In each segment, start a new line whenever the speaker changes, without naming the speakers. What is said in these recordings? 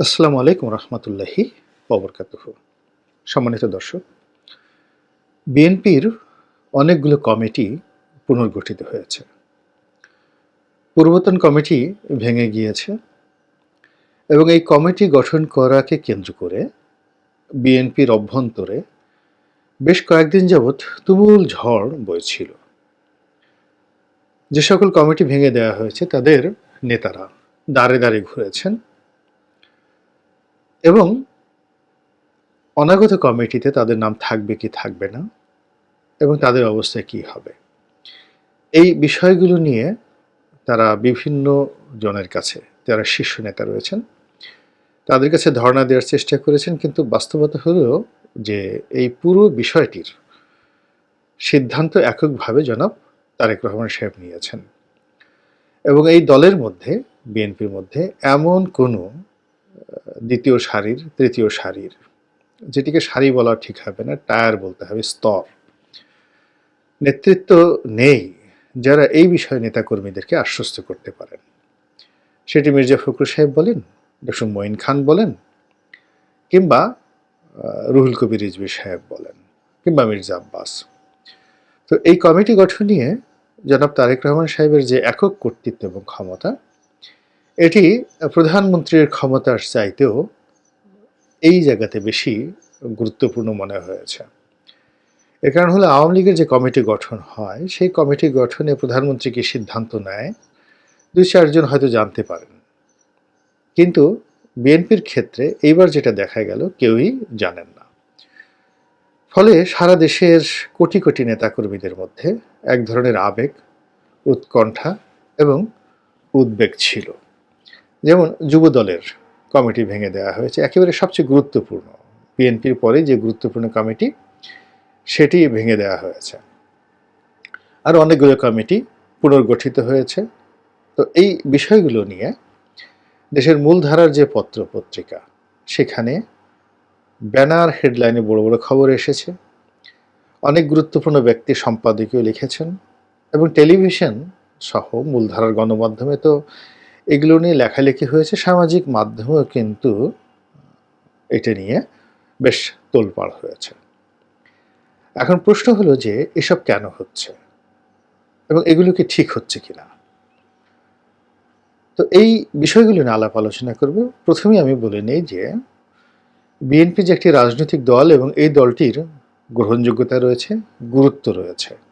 আসসালামু আলাইকুম রহমতুল্লাহি ওবরকাতুহ সম্মানিত দর্শক, বিএনপির অনেকগুলো কমিটি পুনর্গঠিত হয়েছে। পূর্বতন কমিটি ভেঙে গিয়েছে এবং এই কমিটি গঠন করাকে কেন্দ্র করে বিএনপির অভ্যন্তরে বেশ কয়েকদিন যাবৎ তুমুল ঝড় বইছিল। যে সকল কমিটি ভেঙে দেওয়া হয়েছে, তাদের নেতারা দাঁড়ে দাঁড়ে ঘুরেছেন। এবং অনাগত কমিটিতে তাদের নাম থাকবে কি থাকবে না এবং তাদের অবস্থা কি হবে? এই বিষয়গুলো নিয়ে তারা বিভিন্ন জনের কাছে, যারা শীর্ষ নেতা রয়েছেন, তাদের কাছে ধর্ণা দেওয়ার চেষ্টা করেছেন, কিন্তু বাস্তবতা হলো যে এই পুরো বিষয়টির সিদ্ধান্ত এককভাবে জনাব তারেক রহমান সাহেব নিয়েছেন। এবং এই দলের মধ্যে, বিএনপির মধ্যে এমন কোনো দ্বিতীয় সারির তৃতীয় সারির যেটিকে সারি বলা ঠিক হবে না, টায়ার বলতে হবে, স্তর। নেতৃত্ব নেই যারা এই বিষয়ে নেতাকর্মীদেরকে আশ্বস্ত করতে পারেন। সেটি মির্জা ফখরুল সাহেব বলেন ডক্টর মঈন খান বলেন, কিংবা রুহুল কবির রিজভি সাহেব বলেন, কিংবা মির্জা আব্বাস। তো এই কমিটি গঠন নিয়ে জনাব তারেক রহমান সাহেবের যে একক কর্তৃত্ব এবং ক্ষমতা এটি প্রধানমন্ত্রীর ক্ষমতার চাইতেও এই জায়গাতে বেশি গুরুত্বপূর্ণ মনে হয়েছে। এর কারণ হলো আওয়ামী লীগের যে কমিটি গঠন হয়, সেই কমিটি গঠনে প্রধানমন্ত্রী কি সিদ্ধান্ত নেয় দুই চারজন হয়তো জানতে পারেন। কিন্তু বিএনপির ক্ষেত্রে এইবার যেটা দেখা গেল কেউই জানেন না। ফলে সারা দেশের কোটি কোটি নেতাকর্মীদের মধ্যে এক ধরনের আবেগ, উৎকণ্ঠা এবং উদ্বেগ ছিল। যেমন যুব দলের কমিটি ভেঙে দেওয়া হয়েছে, একেবারে সবচেয়ে গুরুত্বপূর্ণ। বিএনপির পরে যে গুরুত্বপূর্ণ কমিটি, সেটি ভেঙে দেওয়া হয়েছে। আর অনেকগুলো কমিটি পুনর্গঠিত হয়েছে। তো এই বিষয়গুলো নিয়ে দেশের মূলধারার যে পত্র পত্রিকা সেখানে ব্যানার হেডলাইনে বড় বড় খবর এসেছে। অনেক গুরুত্বপূর্ণ ব্যক্তি সম্পাদকীয় লিখেছেন এবং টেলিভিশন সহ মূলধারার গণমাধ্যমে তো এগুলো নিয়ে লেখালেখি হয়েছে, সামাজিক মাধ্যমেও কিন্তু এটা নিয়ে বেশ তোলপাড় হয়েছে। এখন প্রশ্ন হলো যে এসব কেন হচ্ছে? এবং এগুলো কি ঠিক হচ্ছে কিনা? তো এই বিষয়গুলো নিয়ে আলাপ আলোচনা করব। প্রথমেই আমি বলে নেই যে বিএনপি যে একটি রাজনৈতিক দল এবং এই দলটির গ্রহণযোগ্যতা রয়েছে, গুরুত্ব রয়েছে।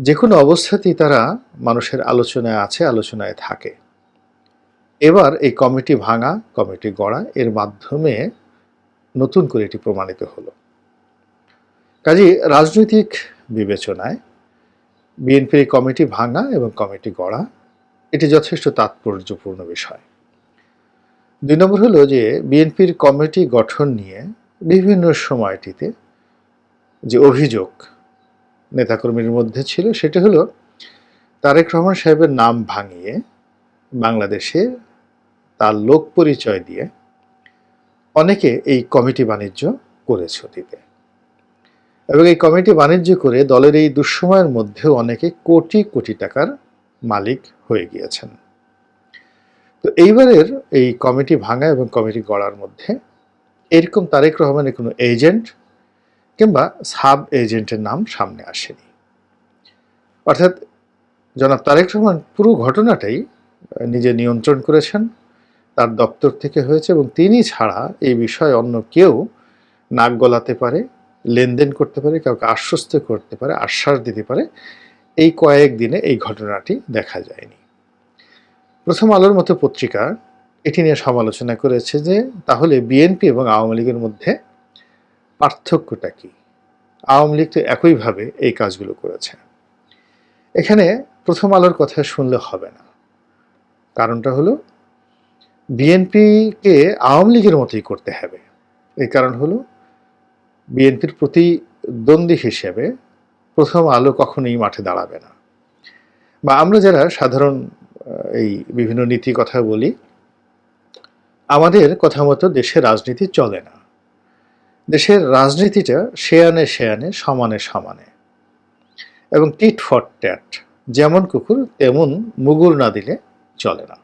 যে কোনো অবস্থাতেই তারা মানুষের আলোচনায় আছে, আলোচনায় থাকে। এবার এই কমিটি ভাঙা, কমিটি গড়া, এর মাধ্যমে নতুন করে এটি প্রমাণিত হলো। কাজে রাজনৈতিক বিবেচনায় বিএনপির কমিটি ভাঙা এবং কমিটি গড়া, এটি যথেষ্ট তাৎপর্যপূর্ণ বিষয়। দুই নম্বর হলো যে বিএনপির কমিটি গঠন নিয়ে বিভিন্ন সময়টিতে যে অভিযোগ নেতাকর্মীর মধ্যে ছিল, সেটা হলো তারেক রহমান সাহেবের নাম ভাঙিয়ে বাংলাদেশে তার লোক পরিচয় দিয়ে অনেকে এই কমিটি বাণিজ্য করেছে অতীতে। এবং এই কমিটি বাণিজ্য করে দলের এই দুঃসময়ের মধ্যেও অনেকে কোটি কোটি টাকার মালিক হয়ে গিয়েছেন। তো এইবারের এই কমিটি ভাঙা এবং কমিটি গড়ার মধ্যে এরকম তারেক রহমানের কোনো এজেন্ট কিংবা সাব এজেন্টের নাম সামনে আসেনি। অর্থাৎ জনাব তারেক রহমান পুরো ঘটনাটাই নিজে নিয়ন্ত্রণ করেছেন, তার দপ্তর থেকে হয়েছে এবং তিনি ছাড়া এই বিষয়ে অন্য কেউ নাক গলাতে পারে, লেনদেন করতে পারে, কাউকে আশ্বস্ত করতে পারে, আশ্বাস দিতে পারে, এই কয়েক দিনে এই ঘটনাটি দেখা যায়নি। প্রথম আলোর মতো পত্রিকা এটি নিয়ে সমালোচনা করেছে যে তাহলে বিএনপি এবং আওয়ামী লীগের মধ্যে পার্থক্যটা কি? আওয়ামী লীগ তো একইভাবে এই কাজগুলো করেছে। এখানে প্রথম আলোর কথা শুনলে হবে না। কারণটা হলো, বিএনপিকে আওয়ামী লীগের মতোই করতে হবে। এই কারণ হলো, বিএনপির প্রতিদ্বন্দ্বী হিসেবে প্রথম আলো কখনোই মাঠে দাঁড়াবে না। বা আমরা যারা সাধারণ এই বিভিন্ন নীতি কথা বলি, আমাদের কথা মতো দেশের রাজনীতি চলে না। দেশের রাজনীতিটা শেয়ানে শেয়ানে সমানে সমানে। এবং টিট ফর ট্যাট, যেমন কুকুর, তেমন মুগুর না দিলে চলে না।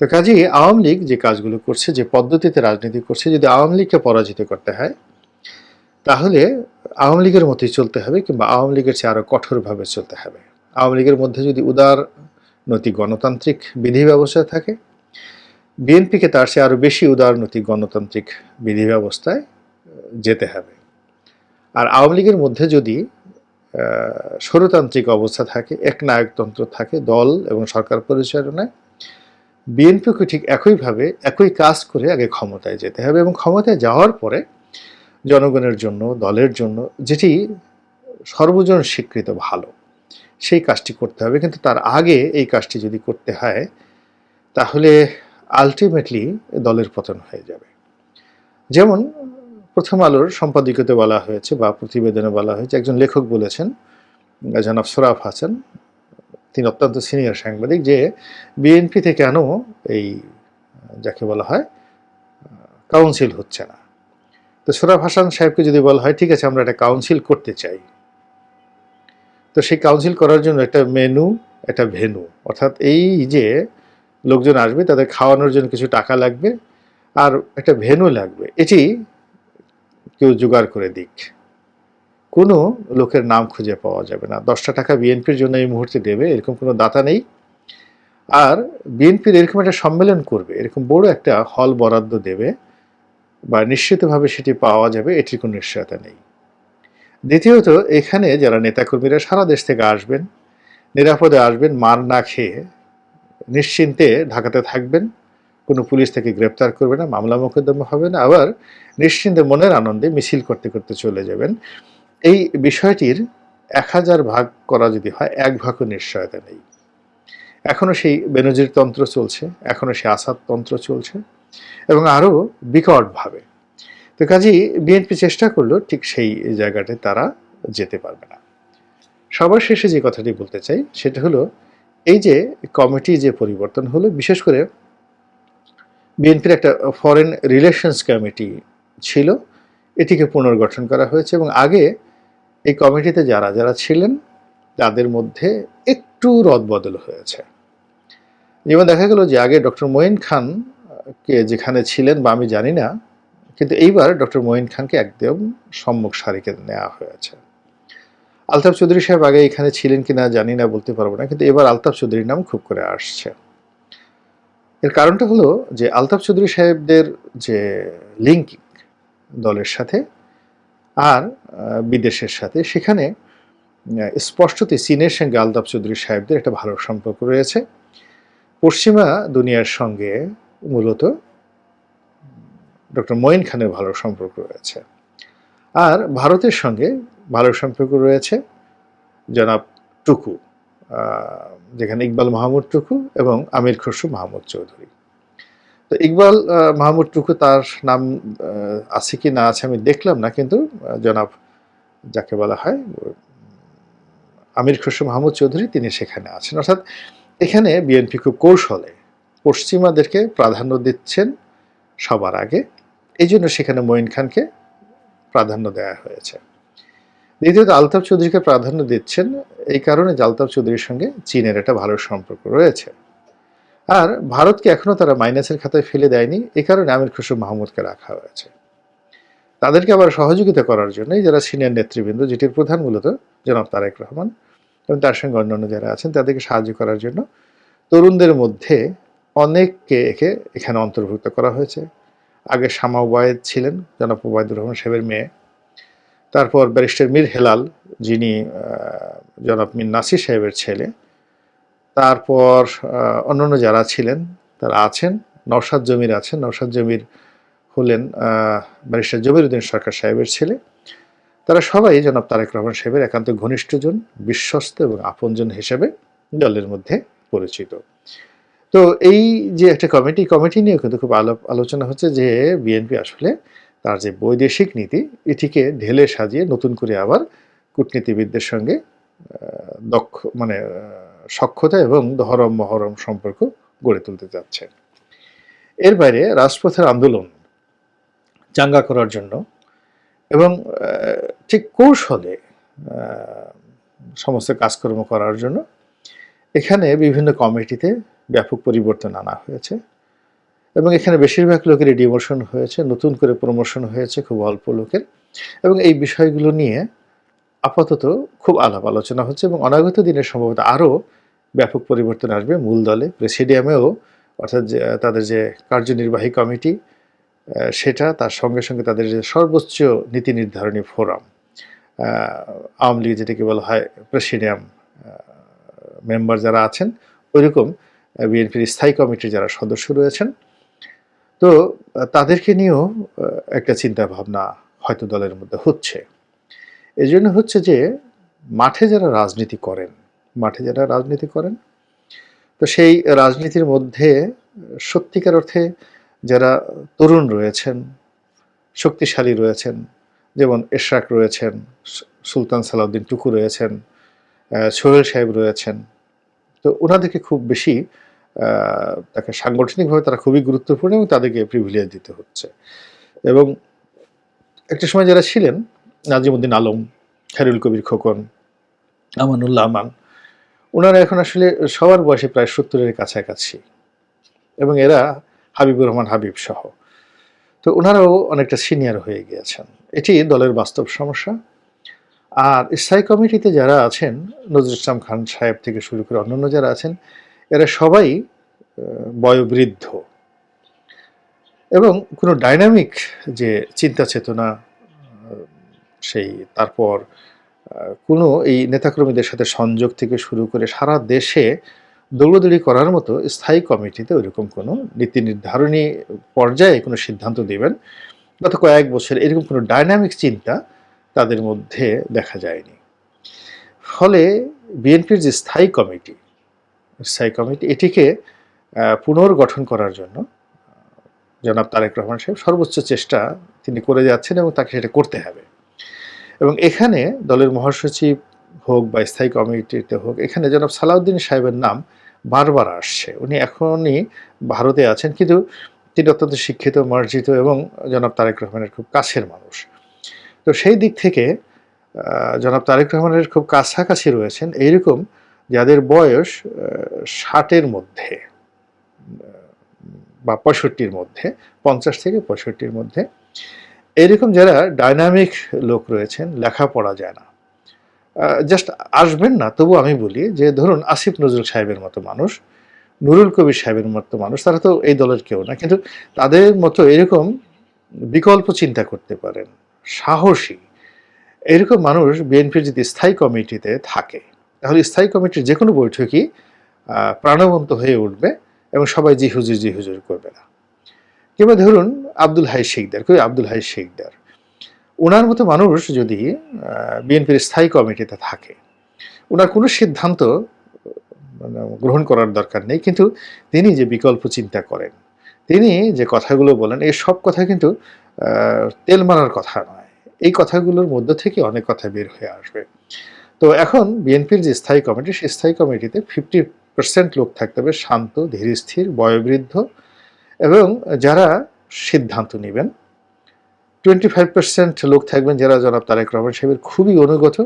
তো কাজেই আওয়ামী লীগ যে কাজগুলো করছে, যে পদ্ধতিতে রাজনীতি করছে, যদি আওয়ামী লীগকে পরাজিত করতে হয়, তাহলে আওয়ামী লীগের মতোই চলতে হবে কিংবা আওয়ামী লীগের চেয়ে আরও কঠোরভাবে চলতে হবে। আওয়ামী লীগের মধ্যে যদি উদার নৈতিক গণতান্ত্রিক বিধি ব্যবস্থা থাকে, বিএনপিকে তার চেয়ে আরও বেশি উদারনৈতিক গণতান্ত্রিক বিধি ব্যবস্থায় যেতে হবে। আর আওয়ামী লীগের মধ্যে যদি স্বরতান্ত্রিক অবস্থা থাকে এক নায়কতন্ত্র থাকে, দল এবং সরকার পরিচালনায়, বিএনপিকে ঠিক একইভাবে, একই কাজ করে আগে ক্ষমতায় যেতে হবে এবং ক্ষমতায় যাওয়ার পরে জনগণের জন্য, দলের জন্য যেটি সর্বজন স্বীকৃত ভালো, সেই কাজটি করতে হবে। কিন্তু তার আগে এই কাজটি যদি করতে হয়, তাহলে আলটিমেটলি দলের পতন হয়ে যাবে। যেমন প্রথম আলোর সম্পাদকীয়তে বলা হয়েছে বা প্রতিবেদনে বলা হয়েছে, একজন লেখক বলেছেন, জনাব সোরাফ হাসান। তিনি অত্যন্ত সিনিয়র সাংবাদিক যে বিএনপিতে কেন এই, যাকে বলা হয়, কাউন্সিল হচ্ছে না। তো সোরাফ হাসান সাহেবকে যদি বলা হয়, ঠিক আছে, আমরা একটা কাউন্সিল করতে চাই। তো সেই কাউন্সিল করার জন্য একটা মেনু, একটা ভেনু। অর্থাৎ এই যে লোকজন আসবে, তাদের খাওয়ানোর জন্য কিছু টাকা লাগবে, আর একটা ভেনু লাগবে। এটি কেউ জোগাড় করে দিক। কোনো লোকের নাম খুঁজে পাওয়া যাবে না। দশটা টাকা বিএনপির জন্য এই মুহূর্তে দেবে, এরকম কোনো দাতা নেই। আর বিএনপির এরকম একটা সম্মেলন করবে, এরকম বড় একটা হল বরাদ্দ দেবে, বা নিশ্চিতভাবে সেটি পাওয়া যাবে, এটির কোনো নিশ্চয়তা নেই। দ্বিতীয়ত, এখানে যারা নেতাকর্মীরা সারা দেশ থেকে আসবেন, নিরাপদে আসবেন, মার না খেয়ে নিশ্চিন্তে ঢাকাতে থাকবেন। কোনো পুলিশ থেকে গ্রেপ্তার করবে না, মামলা মোকদ্দমা হবে না, আবার নিশ্চিন্তে মনের আনন্দে মিছিল করতে করতে চলে যাবেন। এই বিষয়টির এক হাজার ভাগ করা যদি হয়, এক ভাগও নিশ্চয়তা নেই। এখনও সেই বেনজির তন্ত্র চলছে এখনও সেই আসাদ তন্ত্র চলছে, এবং আরও বিকটভাবে। তো কাজেই বিএনপি চেষ্টা করল ঠিক সেই জায়গাটায় তারা যেতে পারবে না। সবার শেষে যে কথাটি বলতে চাই, সেটা হলো, এই যে কমিটি যে পরিবর্তন হলো, বিশেষ করে বিএনপির একটা ফরেন রিলেশনস কমিটি ছিল। এটিকে পুনর্গঠন করা হয়েছে এবং আগে এই কমিটিতে যারা যারা ছিলেন, তাদের মধ্যে একটু রদবদল হয়েছে। যেমন দেখা গেল যে আগে ডক্টর মঈন খান কে যেখানে ছিলেন বা আমি জানি না, কিন্তু এইবার ডক্টর মঈন খানকে একদম সম্মুখ সারিকে নেওয়া হয়েছে। আলতাফ চৌধুরী সাহেব আগে এখানে ছিলেন কিনা জানি না, বলতে পারব না, কিন্তু এবার আলতাফ চৌধুরীর নাম খুব করে আসছে। এর কারণটা হলো যে আলতাফ চৌধুরী সাহেবদের যে লিঙ্কিং দলের সাথে আর বিদেশের সাথে, সেখানে স্পষ্টতই চীনের সঙ্গে আলতাফ চৌধুরী সাহেবদের একটা ভালো সম্পর্ক রয়েছে। পশ্চিমা দুনিয়ার সঙ্গে মূলত ডক্টর মঈন খানের ভালো সম্পর্ক রয়েছে। আর ভারতের সঙ্গে ভালো সম্পর্ক রয়েছে জনাব টুকু যেখানে ইকবাল মাহমুদ টুকু এবং আমির খসরু মাহমুদ চৌধুরী। তো ইকবাল মাহমুদ টুকু তার নাম আছে কি না আছে আমি দেখলাম না, কিন্তু জনাব যাকে বলা হয় আমির খসরু মাহমুদ চৌধুরী তিনি সেখানে আছেন। অর্থাৎ এখানে বিএনপি খুব কৌশলে পশ্চিমাদেরকে প্রাধান্য দিচ্ছেন সবার আগে। এই জন্য সেখানে মঈন খানকে প্রাধান্য দেওয়া হয়েছে। দ্বিতীয়ত, আলতাফ চৌধুরীকে প্রাধান্য দিচ্ছেন এই কারণে আলতাফ চৌধুরীর সঙ্গে চীনের একটা ভালো সম্পর্ক রয়েছে। আর ভারতকে এখনও তারা মাইনাসের খাতায় ফেলে দেয়নি এই কারণে আমির খুশু মাহমুদকে রাখা হয়েছে। তাদেরকে আবার সহযোগিতা করার জন্যই যারা সিনিয়র নেতৃবৃন্দ, যেটির প্রধান মূলত জনাব তারেক রহমান এবং তার সঙ্গে অন্যান্য যারা আছেন, তাদেরকে সাহায্য করার জন্য তরুণদের মধ্যে অনেককে একে এখানে অন্তর্ভুক্ত করা হয়েছে। আগে শামা ওবায়দ ছিলেন, জনাব ওবায়দুর রহমান সাহেবের মেয়ে। তারপর ব্যারিস্টার মীর হেলাল, যিনি জনাব মিন নাসির সাহেবের ছেলে, তারপর অন্যান্য যারা ছিলেন, তারা আছেন, নওশাদ জমির আছেন, নওশাদ জমির হলেন ব্যারিস্টার জমির উদ্দিন সরকার সাহেবের ছেলে। তারা সবাই জনাব তারেক রহমান সাহেবের একান্ত ঘনিষ্ঠজন, বিশ্বস্ত এবং আপনজন হিসেবে দলের মধ্যে পরিচিত। তো এই যে একটা কমিটি কমিটি নিয়েও কিন্তু খুব আলো, আলোচনা হচ্ছে যে বিএনপি আসলে তার যে বৈদেশিক নীতি, এটিকে ঢেলে সাজিয়ে নতুন করে আবার কূটনীতিবিদদের সঙ্গে দক্ষ মানে সক্ষতা এবং ধরম মহরম সম্পর্ক গড়ে তুলতে যাচ্ছে। এর বাইরে রাজপথের আন্দোলন চাঙ্গা করার জন্য এবং ঠিক কৌশলে সমস্ত কাজকর্ম করার জন্য এখানে বিভিন্ন কমিটিতে ব্যাপক পরিবর্তন আনা হয়েছে। এবং এখানে বেশিরভাগ লোকেরই ডিমোশন হয়েছে, নতুন করে প্রমোশন হয়েছে খুব অল্প লোকের। এবং এই বিষয়গুলো নিয়ে আপাতত খুব আলাপ আলোচনা হচ্ছে এবং অনাগত দিনে সম্ভবত আরও ব্যাপক পরিবর্তন আসবে মূল দলে। প্রেসিডিয়ামেও, অর্থাৎ যে, তাদের যে কার্যনির্বাহী কমিটি সেটা তার সঙ্গে সঙ্গে তাদের যে সর্বোচ্চ নীতি নির্ধারণী ফোরাম আওয়ামী লীগ যেটাকে বলা হয় প্রেসিডিয়াম মেম্বার যারা আছেন, ওইরকম বিএনপির স্থায়ী কমিটির যারা সদস্য রয়েছেন তো তাদেরকে নিয়েও একটা চিন্তা ভাবনা হয়তো দলের মধ্যে হচ্ছে। এই জন্য হচ্ছে যে, মাঠে যারা রাজনীতি করেন, মাঠে যারা রাজনীতি করেন, তো সেই রাজনীতির মধ্যে, সত্যিকার অর্থে যারা তরুণ রয়েছেন, শক্তিশালী রয়েছেন, যেমন এশরাক রয়েছেন সুলতান সালাউদ্দিন টুকু রয়েছেন সোহেল সাহেব রয়েছেন, তো ওনাদেরকে খুব বেশি তাকে সাংগঠনিকভাবে তারা খুবই গুরুত্বপূর্ণ এবং তাদেরকে প্রিভিলেজ দিতে হচ্ছে। এবং একটা সময় যারা ছিলেন, নাজিমুদ্দিন আলম, খায়রুল কবির খোকন, আমানুল্লাহ আমান ওনারা এখন আসলে সবার বয়সে প্রায় সত্তরের কাছাকাছি এবং এরা হাবিবুর রহমান হাবিব সহ। তো ওনারাও অনেকটা সিনিয়র হয়ে গিয়েছেন। এটি দলের বাস্তব সমস্যা। আর স্থায়ী কমিটিতে যারা আছেন, নজরুল ইসলাম খান সাহেব থেকে শুরু করে অন্যান্য যারা আছেন এরা সবাই বয়োবৃদ্ধ। এবং কোনো ডাইনামিক যে চিন্তা চেতনা সেই তারপর কোনো এই নেতাকর্মীদের সাথে সংযোগ থেকে শুরু করে সারা দেশে দৌড়দৌড়ি করার মতো স্থায়ী কমিটিতে ওইরকম কোনো নীতি নির্ধারণী পর্যায়ে কোনো সিদ্ধান্ত দেবেন। গত কয়েক বছর এরকম কোনো ডাইনামিক চিন্তা তাদের মধ্যে দেখা যায়নি। ফলে বিএনপির যে স্থায়ী কমিটি স্থায়ী কমিটি এটিকে পুনর্গঠন করার জন্য, জনাব তারেক রহমান সাহেব সর্বোচ্চ চেষ্টা তিনি করে যাচ্ছেন এবং তাকে সেটা করতে হবে। এবং এখানে দলের মহাসচিব হোক বা স্থায়ী কমিটিতে হোক, এখানে জনাব সালাউদ্দিন সাহেবের নাম বারবার আসছে। উনি এখনই ভারতে আছেন, কিন্তু তিনি অত্যন্ত শিক্ষিত, মার্জিত এবং জনাব তারেক রহমানের খুব কাছের মানুষ। তো সেই দিক থেকে জনাব তারেক রহমানের খুব কাছাকাছি রয়েছেন। এইরকম যাদের বয়স ষাটের মধ্যে বা পঁয়ষট্টির মধ্যে, পঞ্চাশ থেকে পঁয়ষট্টির মধ্যে। এরকম যারা ডাইনামিক লোক রয়েছেন, লেখাপড়া যায় না। জাস্ট আসবেন না, তবু আমি বলি যে, ধরুন আসিফ নজরুল সাহেবের মতো মানুষ, নুরুল কবির সাহেবের মতো মানুষ, তারা তো এই দলের কেউ না, কিন্তু তাদের মতো এরকম বিকল্প চিন্তা করতে পারেন, সাহসী। এরকম মানুষ বিএনপির যদি স্থায়ী কমিটিতে থাকে তাহলে স্থায়ী কমিটির যে কোনো বৈঠকই প্রাণবন্ত হয়ে উঠবে এবং সবাই জি হুজুর জি হুজুর করবে না। কিংবা ধরুন আব্দুল হাই শেখদার কই আব্দুল হাই শেখদার। ওনার মতো মানুষ যদি বিএনপির স্থায়ী কমিটিতে থাকে ওনার কোনো সিদ্ধান্ত মানে গ্রহণ করার দরকার নেই, কিন্তু তিনি যে বিকল্প চিন্তা করেন, তিনি যে কথাগুলো বলেন, এই সব কথা কিন্তু তেল মারার কথা নয়। এই কথাগুলোর মধ্য থেকে অনেক কথা বের হয়ে আসবে। তো এখন বিএনপির যে স্থায়ী কমিটি, সেই স্থায়ী কমিটিতে ফিফটি পার্সেন্ট লোক থাকতে হবে, শান্ত ধীরস্থির বয়োবৃদ্ধ এবং যারা সিদ্ধান্ত নেবেন টোয়েন্টি ফাইভ পার্সেন্ট লোক থাকবেন যারা জনাব তারেক রহমান সাহেবের খুবই অনুগত,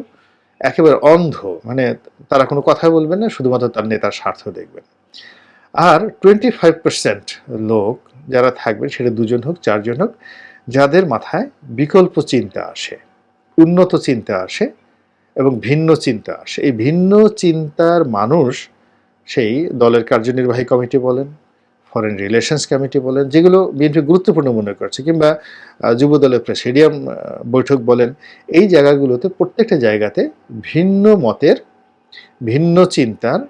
একেবারে অন্ধ মানে তারা কোনো কথা বলবেন না, শুধুমাত্র তার নেতার স্বার্থ দেখবেন। আর টোয়েন্টি ফাইভ পার্সেন্ট লোক যারা থাকবেন, সেটা দুজন হোক, চারজন হোক, যাদের মাথায় বিকল্প চিন্তা আসে, উন্নত চিন্তা আসে এবং ভিন্ন চিন্তা। সেই ভিন্ন চিন্তার মানুষ সেই দলের কার্যনির্বাহী কমিটি বলেন ফরেন রিলেশনস কমিটি বলেন, যেগুলো বিএনপি গুরুত্বপূর্ণ মনে করছে। কিংবা যুব দলের প্রেসিডিয়াম বৈঠক বলেন, এই জায়গাগুলোতে প্রত্যেকটা জায়গাতে ভিন্ন মতের, ভিন্ন চিন্তার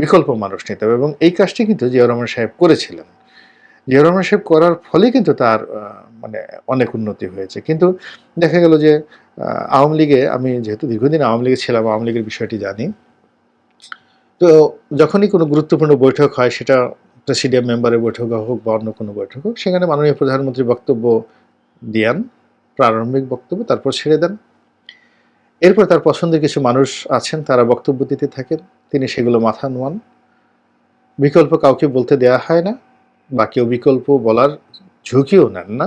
বিকল্প মানুষ নিতে হবে। এবং এই কাজটি কিন্তু জিয়া রহমান সাহেব করেছিলেন। জিয়া রহমান সাহেব করার ফলে কিন্তু তার মানে অনেক উন্নতি হয়েছে। কিন্তু দেখা গেল যে আওয়ামী লীগে আমি যেহেতু দীর্ঘদিন আওয়ামী লীগে ছিলাম, আওয়ামী লীগের বিষয়টি জানি। তো যখনই কোনো গুরুত্বপূর্ণ বৈঠক হয়, সেটা প্রেসিডিয়াম মেম্বারের বৈঠক হোক বা অন্য কোনো বৈঠক হোক, সেখানে মাননীয় প্রধানমন্ত্রী বক্তব্য দিয়ান, প্রারম্ভিক বক্তব্য, তারপর ছেড়ে দেন। এরপর তার পছন্দের কিছু মানুষ আছেন, তারা বক্তব্য দিতে থাকেন, তিনি সেগুলো মাথা নোয়ান। বিকল্প কাউকে বলতে দেয়া হয় না বা কেউ বিকল্প বলার ঝুঁকিও নেন না।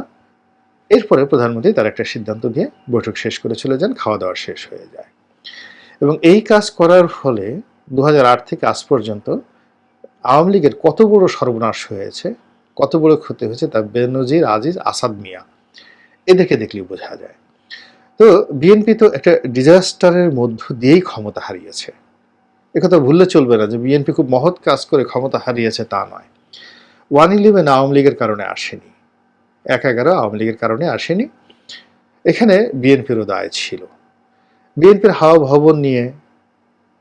এরপরে প্রধানমন্ত্রী তার একটা সিদ্ধান্ত দিয়ে বৈঠক শেষ করে চলে যান খাওয়া দাওয়া শেষ হয়ে যায়। এবং এই কাজ করার ফলে দু হাজার আট থেকে আজ পর্যন্ত আওয়ামী লীগের কত বড় সর্বনাশ হয়েছে, কত বড় ক্ষতি হয়েছে তা বেনজির আজিজ আসাদ মিয়া এদেরকে দেখলেই বোঝা যায়। তো বিএনপি তো একটা ডিজাস্টারের মধ্য দিয়েই ক্ষমতা হারিয়েছে। একথা ভুললে চলবে না যে বিএনপি খুব মহৎ কাজ করে ক্ষমতা হারিয়েছে তা নয়। ওয়ান ইলেভেন আওয়ামী লীগের কারণে আসেনি। এক এগারো আওয়ামী লীগের কারণে আসেনি। এখানে বিএনপিরও দায় ছিল। বিএনপির হাওয়া ভবন নিয়ে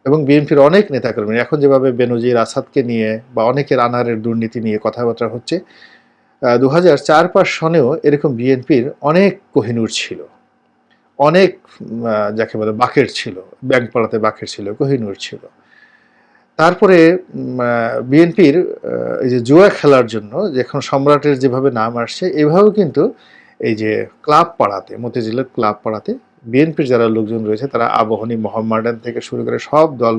এবং বিএনপির অনেক নেতাকর্মী, এখন যেভাবে বেনজির আসাদকে নিয়ে বা অনেকের আনারের দুর্নীতি নিয়ে কথাবার্তা হচ্ছে দু হাজার চার পাঁচ সনেও এরকম বিএনপির অনেক কোহিনুর ছিল। অনেক যাকে বলে বাকের ছিল, ব্যাংক পাড়াতে বাকের ছিল, কোহিনুর ছিল। তারপরে বিএনপির এই যে জুয়া খেলার জন্য যখন সম্রাটের যেভাবে নাম আসছে, এভাবেও কিন্তু এই যে ক্লাব পাড়াতে, মতিঝিলের ক্লাব পাড়াতে বিএনপির যারা লোকজন রয়েছে, তারা আবহনী মোহাম্মদান থেকে শুরু করে সব দল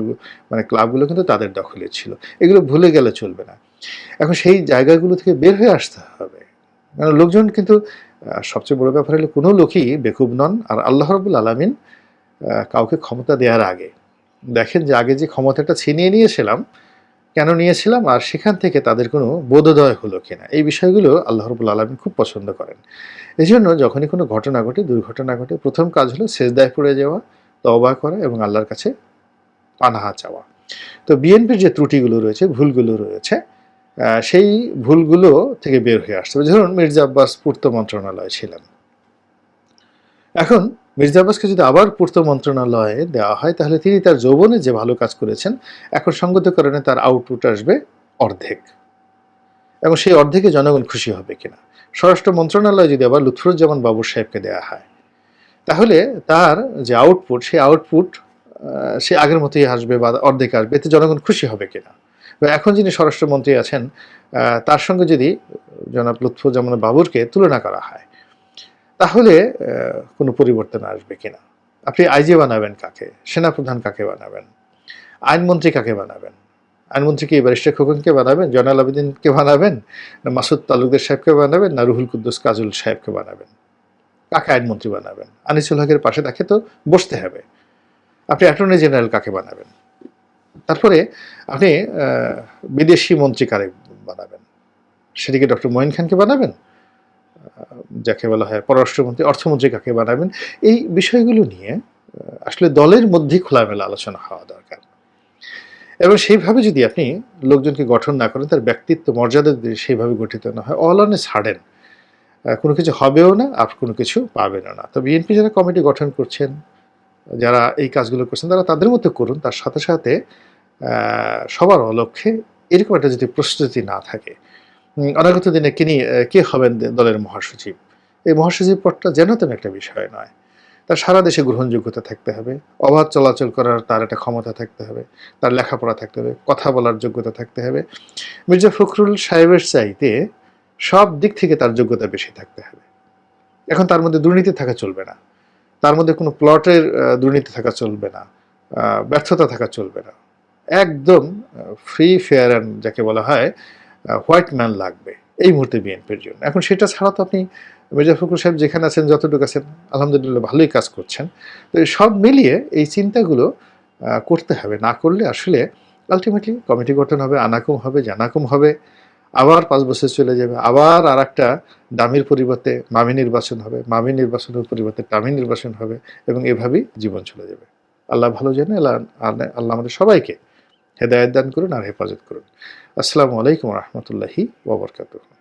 মানে ক্লাবগুলো কিন্তু তাদের দখলে ছিল। এগুলো ভুলে গেলে চলবে না। এখন সেই জায়গাগুলো থেকে বের হয়ে আসতে হবে। কারণ লোকজন কিন্তু সবচেয়ে বড় ব্যাপার হলো কোনো লোকই বেকুব নন। আর আল্লাহ রবুল আলমিন কাউকে ক্ষমতা দেওয়ার আগে দেখেন যে আগে যে ক্ষমতাটা ছিনিয়ে নিয়েছিলাম, কেন নিয়েছিলাম? আর সেখান থেকে তাদের কোনো বোধোদয় হলো কিনা? এই বিষয়গুলো আল্লাহ রবুল আলমিন খুব পছন্দ করেন। এই জন্য যখনই কোনো ঘটনা ঘটে, দুর্ঘটনা ঘটে, প্রথম কাজ হলো শেষদায় পড়ে যাওয়া তবা করা এবং আল্লাহর কাছে পানাহা চাওয়া। তো বিএনপির যে ত্রুটিগুলো রয়েছে, ভুলগুলো রয়েছে সেই ভুলগুলো থেকে বের হয়ে আসতে হবে। ধরুন মির্জা আব্বাস পূর্ত মন্ত্রণালয় ছিলেন। এখন মির্জা আব্বাসকে যদি আবার পূর্ত মন্ত্রণালয়ে দেওয়া হয়, তাহলে তিনি তার যৌবনে যে ভালো কাজ করেছেন, এখন সঙ্গত কারণে তার আউটপুট আসবে অর্ধেক। এবং সেই অর্ধেকে জনগণ খুশি হবে কিনা? স্বরাষ্ট্র মন্ত্রণালয় যদি আবার লুৎফুজ্জামান বাবুর সাহেবকে দেওয়া হয়, তাহলে তার যে আউটপুট সেই আউটপুট সে আগের মতোই আসবে বা অর্ধেক আসবে, এতে জনগণ খুশি হবে কিনা? বা এখন যিনি স্বরাষ্ট্রমন্ত্রী আছেন তার সঙ্গে যদি জনাব লুৎফুজ্জামান বাবুরকে তুলনা করা হয় তাহলে কোনো পরিবর্তন আসবে কিনা? আপনি আইজি বানাবেন কাকে? সেনাপ্রধান কাকে বানাবেন? আইনমন্ত্রী কাকে বানাবেন? আইনমন্ত্রীকে ব্যারিস্টার খোকনকে বানাবেন? জয়নাল আবেদিনকে বানাবেন? না মাসুদ তালুকদের সাহেবকে বানাবেন? না রুহুল কুদ্দুস কাজুল সাহেবকে বানাবেন? কাকে আইনমন্ত্রী বানাবেন? আনিসুল হকের পাশে তাকে তো বসতে হবে। আপনি অ্যাটর্নি জেনারেল কাকে বানাবেন? তারপরে আপনি বিদেশি মন্ত্রী কারে বানাবেন? সেটিকে ডক্টর মঈন খানকে বানাবেন? যাকে বলা হয় পররাষ্ট্রমন্ত্রী, অর্থমন্ত্রী কাকে বানাবেন, এই বিষয়গুলো নিয়ে আসলে দলের মধ্যেই খোলামেলা আলোচনা হওয়া দরকার। এবং সেইভাবে যদি আপনি লোকজনকে গঠন না করেন, তার ব্যক্তিত্ব, মর্যাদা যদি সেইভাবে গঠিত না হয় অল অলনে ছাড়েন কোনো কিছু হবেও না, আর কোনো কিছু পাবেনও না। তো বিএনপি যারা কমিটি গঠন করছেন, যারা এই কাজগুলো করছেন, তারা তাদের মতো করুন, তার সাথে সাথে সবার অলক্ষ্যে এরকম একটা যদি প্রস্তুতি না থাকে অনাগত দিনে কিনি কে হবেন দলের মহাসচিব? এই মহাসচিব পদটা যেন তেন একটা বিষয় নয়। তার সারা দেশে গ্রহণযোগ্যতা থাকতে হবে, অবাধ চলাচল করার তার একটা ক্ষমতা থাকতে হবে, তার লেখাপড়া থাকতে হবে, কথা বলার যোগ্যতা থাকতে হবে। মির্জা ফখরুল সাহেবের চাইতে সব দিক থেকে তার যোগ্যতা বেশি থাকতে হবে। এখন তার মধ্যে দুর্নীতি থাকা চলবে না। তার মধ্যে কোনো প্লটের দুর্নীতি থাকা চলবে না ব্যর্থতা থাকা চলবে না। একদম ফ্রি ফেয়ার অ্যান্ড যাকে বলা হয় হোয়াইট ম্যান লাগবে। এই মুহূর্তে বিএনপির জন্য। এখন সেটা ছাড়া তো আপনি মির্জা ফখরুল সাহেব যেখানে আছেন, যতটুকু আছেন, আলহামদুলিল্লাহ ভালোই কাজ করছেন। তো সব মিলিয়ে এই চিন্তাগুলো করতে হবে। না করলে আসলে আলটিমেটলি কমিটি গঠন হবে, আনাকুম হবে, জানাকুম হবে, আবার পাঁচ বছর চলে যাবে। আবার আর একটা দামির পরিবর্তে মামি নির্বাচন হবে, মামি নির্বাচনের পরিবর্তে টামি নির্বাচন হবে এবং এভাবেই জীবন চলে যাবে। আল্লাহ ভালো জানে, আল্লাহ আল্লাহ আমাদের সবাইকে হেদায়ত দান করুন আর হেফাজত করুন। আসসালামু আলাইকুম রহমতুল্লাহি ওবরকাতুহ